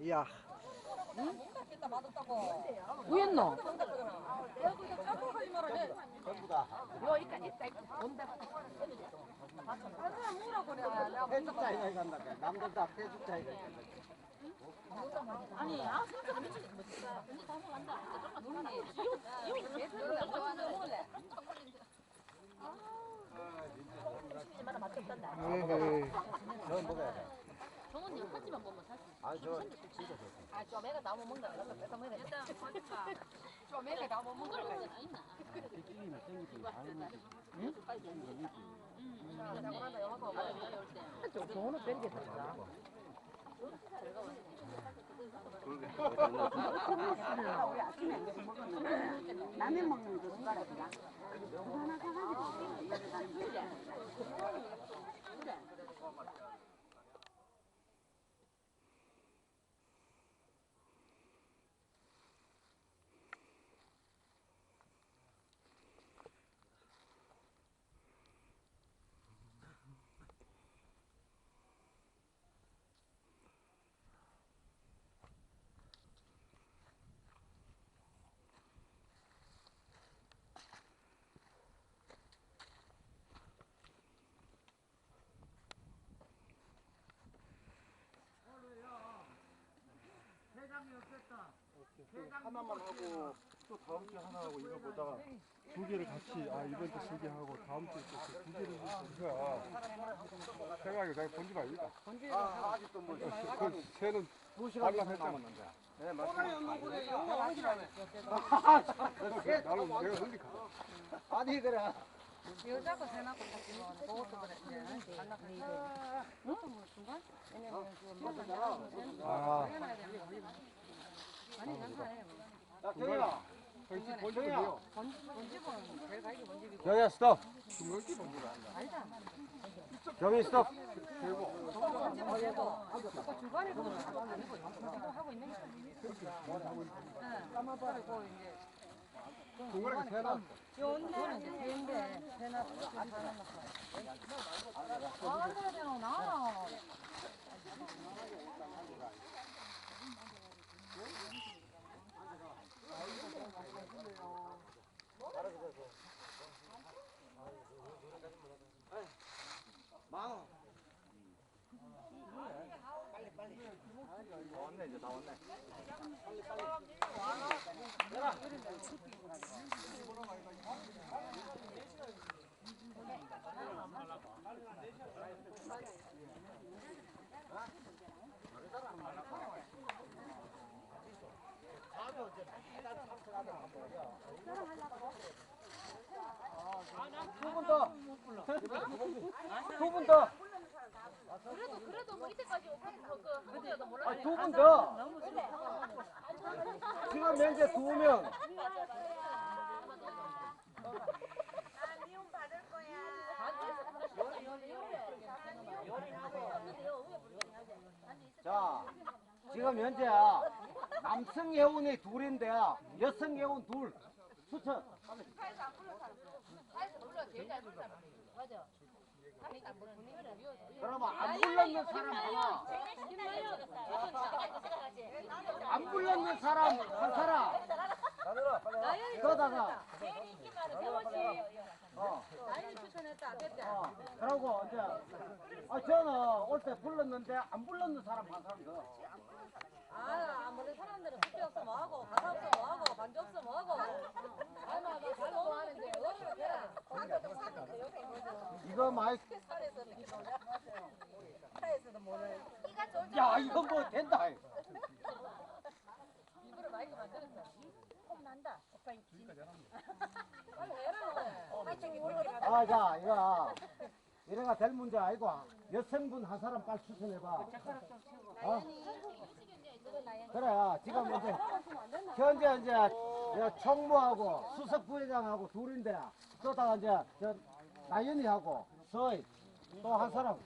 이야. 우였노? 폐주자이가 간다. 남들 다 폐주자이가. 아니 아 진짜 안 미쳤어 언니 다 먹는다 조금만 이거 이거 에헤이. 저 먹어야 돼. 정원님 한 집만 보면 있어 아, 저 진짜 좋다. 아, 좀 애가 나무 먹는다. 그래서 뺏어 먹어야 돼. 애가 나무 먹는 거 있나? 땡기면 땡기지. 나무란다 영화가 와요. 때. 돈을 빼리겠다. 남의 먹는 그 숟가락이야. 하나 사가지고 여기 가는 하나만 하고 또 다음 주에 하나 하고 이거 보다가 두 개를 같이 아 이번 주 두 개 하고 다음 주에 또두 개를 해서 생각이 내가 본지 말이다. 아, 아직도 뭐. 그 새는 발라했잖아. 남았는데. 네, 맞습니다. 나는 내가 흘리까. 아니, 그래. 여자고 세나고 같이 먹는 그것도 그래. 이제 갈라가니까. 응? 뭐 중간? 왜냐면 그 먹으면 아, 아니 괜찮아요. 자, 정현아. 역시 본지도 돼요. 본집은 제일 가기 본집이고. 정현아, 스톱. 중간기 본지를 한다. 아니다. 정희 스톱. 되고 그 중간에 보면 하고 있는 거야. 네. 그리고 이제 중간에 새나 그거는 이제 배인데 배나 안 사놨어. 아, 그래 되나 나. 만 원. 나왔네, 이제 나왔네. 두 분 더. 두 분 더. 그래도 그래도 뭐 이때까지 그그 한국에도 분 더. 지금 현재 두 명. 자, 지금 현재 남성 회원이 둘인데 여성 회원 둘 추천. 맞아. 그러면 안 불렀는 사람 하나, 안 불렀는 사람 한 사람. 그러다가 어. 어, 그러고 이제 아 저는 올 때 불렀는데 안 불렀는 사람 한 사람 더. 아, 아무리 사람들은 숙제 없어 뭐하고 가사 없어 뭐하고 반주 없어 뭐하고 아마 막잘 좋아하는데 어디로 해라 이거 많이 산에서는 몰라 차에서도 모르 야 이거 뭐 된다. 일부러 마이크 만들었어 폼 난다 오빠 입지 빨리 해라 아, 자, 이거 이래가 될 문제 아니고 여성분 한 사람 빨리 추천해봐. 어? 그래, 지금 이제 현재 이제 저 총무하고 수석 부회장하고 둘인데 그러다가 이제 저 나연이하고 서희 또 한 사람.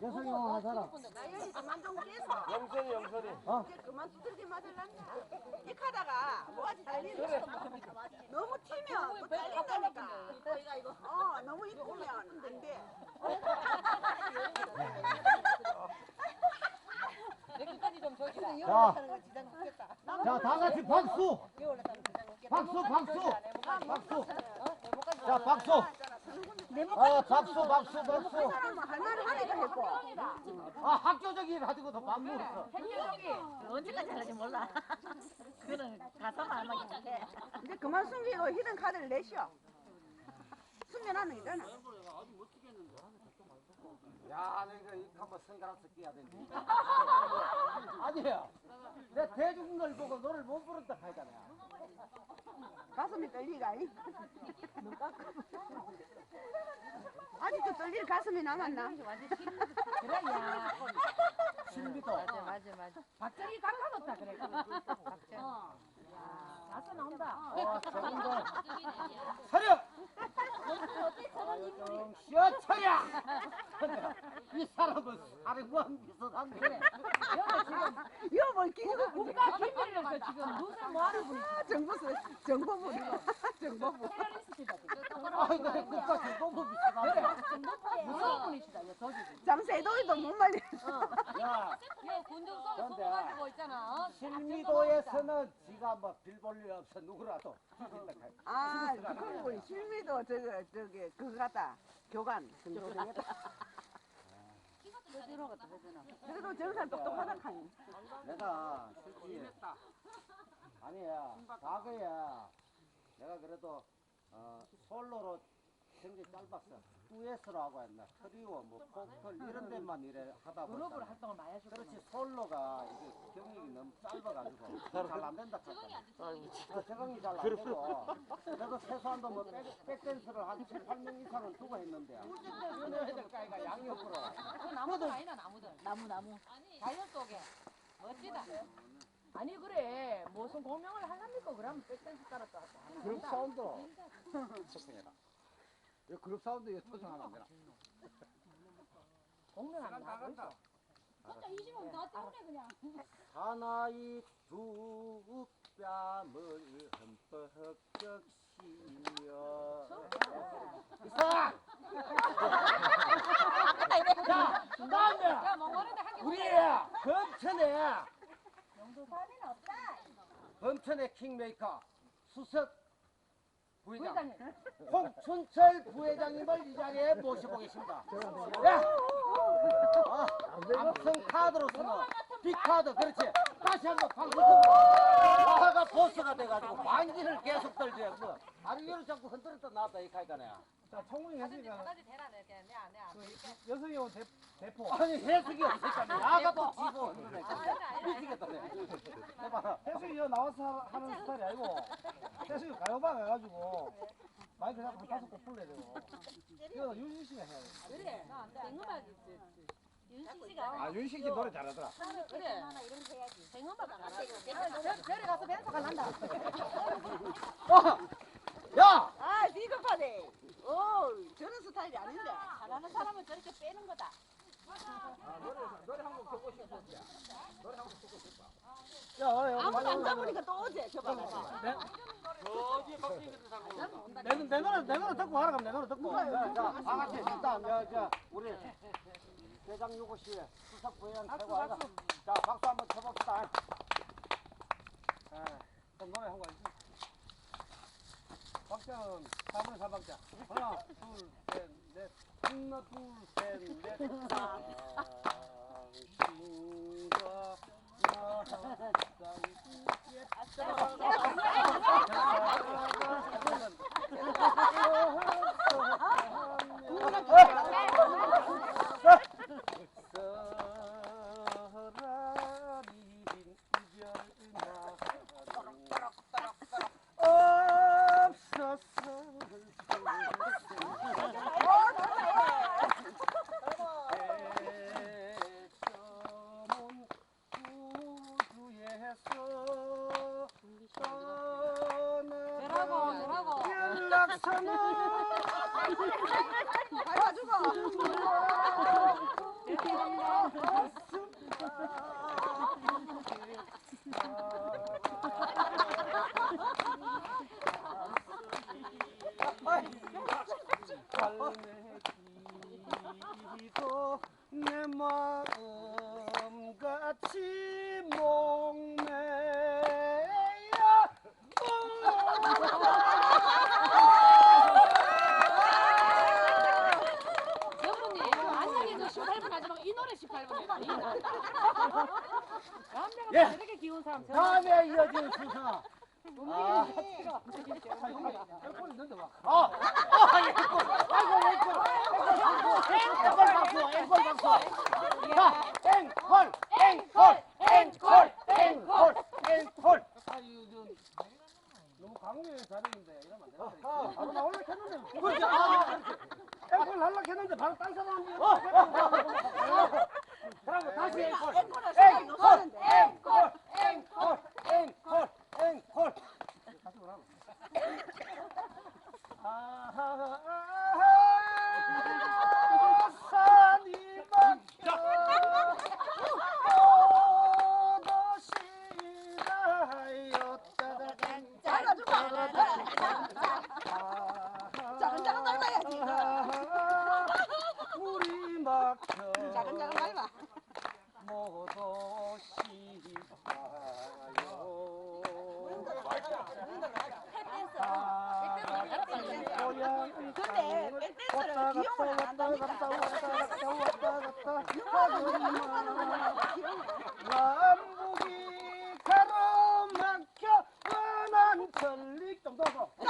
여성이 한 사람. 나연이 그만 좀 깨서. 영선이 영선이. 어? 이제 그만 두들겨 맞을란다 이 카다가 뭐가 잘리는 너무 튀면 또 잘린다니까. 어 너무 이쁘면 안돼. 좀 줘주라. 자, 자, 자, 다 같이 박수. 박수, 박수. 박수. 자, 박수. 아, 박수, 박수, 박수. 사람은 할 말을 하니까 했고. 아, 학교적인 먹었어. 언제까지 할지 몰라. 그는 가사만 돼. 이제 그만 숨기고 히든 카드를 내시오. 숨겨놨는 있잖아. 야, 내가 이 한번 선글라스 끼야 된대. 아니야. 내 대중들 보고 노래를 못 부른다 하잖아. 가슴이 떨리가 아니? 아직도 떨릴 가슴이 남았나? 그래야. 신비도. 맞아 맞아 맞아. 박정희 각하놓다 그래. 어. 가사 나온다. 어, 저분들. 차려! 정신 차려! 근데 이 사람은 사령관 비슷한데. 이거 뭘 끼고 국가 기밀로서 지금 무슨 뭐 하는 분이 정보수 정보부 정보부 아이고, 국가 정보부 비슷한데. 무서운 분이시다. 여 저기. 장 세도이도 못 말려. 야, 이거 군중성을 근데 쏘가지고 있잖아. 어? 실미도에서는 지가 뭐 빌볼 일 없어. 누구라도. 죽인다. 아 그거 실미도 저거 저기 그거 같다. 교관. 그래도 저런 사람 똑똑하다 카니 내가 솔직히 아니야. 과거에 내가 그래도 어, 솔로로 듀엣으로 하고 했나 트리오 뭐 포컬 이런 데만 일해 하다 보니까. 그룹으로 활동을 많이 하셨구나. 그렇지 솔로가 이게 경력이 너무 짧아가지고 잘 안 된다 했잖아 어, 적응이 잘 안 되고. 그래도 최소한도 뭐 백, 백댄스를 한 7, 8년 이상은 두고 했는데. 이런 애들 까이가 양옆으로. 그 나무들. 아니나 나무들. 나무 나무. 자연 속에. 멋지다. 아니 그래. 무슨 공명을 하랍니까? 그러면 백댄스 따라 따라. 그룹 사운드 초청해라 이 그룹 사운드 이거 초청하면 안 되나? 공명 안 나고 있어. 진짜 20원 다 때문에 그냥. 하나의 두 뺨을 흠뻑 적시며. 이상 자 다음에 야, 몽골인데 한개 우리 범천에 범천의 킹메이커 수석 부회장 홍춘철 부회장님을 이 자리에 모셔보겠습니다. 야! 아, 삼성 카드로서는 빅카드 그렇지. 다시 한번 방송 보스가 돼가지고 반지를 계속 떨지 뭐 아리를 자꾸 흔들었다 놨다 이 카이가네. 자, 청문회 하든지 했으니까 하든지 대라 내 그냥 내안 내. 안 돼. 여성이 온 대, 대포. 아니 해석이 없으니까 나가 또 지고 흔드네. 미치겠다 내. 해봐. 혜수이 여 나와서 하- 하는 스타일이 아니고 혜수이 가요방 해가지고 마이크 잡고 한 다섯 곡 불러야 되고 이거 윤식 씨가 해야 돼. 그래. 있지. 윤식 씨가. 아 윤식이 노래 잘하더라. 그래. 생음악 안. 저리 가서 벤소가 난다. 어! 야! 아 비겁하네 오 저런 스타일이 아닌데 잘하는 사람은 저렇게 빼는 거다. 야, 야, 아무도 안 가보니까 또 오지 저봐 내, 내 노래 내 노래 듣고 하라 그럼 내 노래 듣고. 다 같이 일단 저, 저 우리 대장 요구 씨 수석 부회장 최고 아이가. 자, 박수 한번 쳐봅시다. 아, 그럼 노래 한곡 해주세요. 박자는 4분의 4박자. 하나, 둘, 셋, 넷. 하나, 둘, 셋, 넷. 사람이 남북이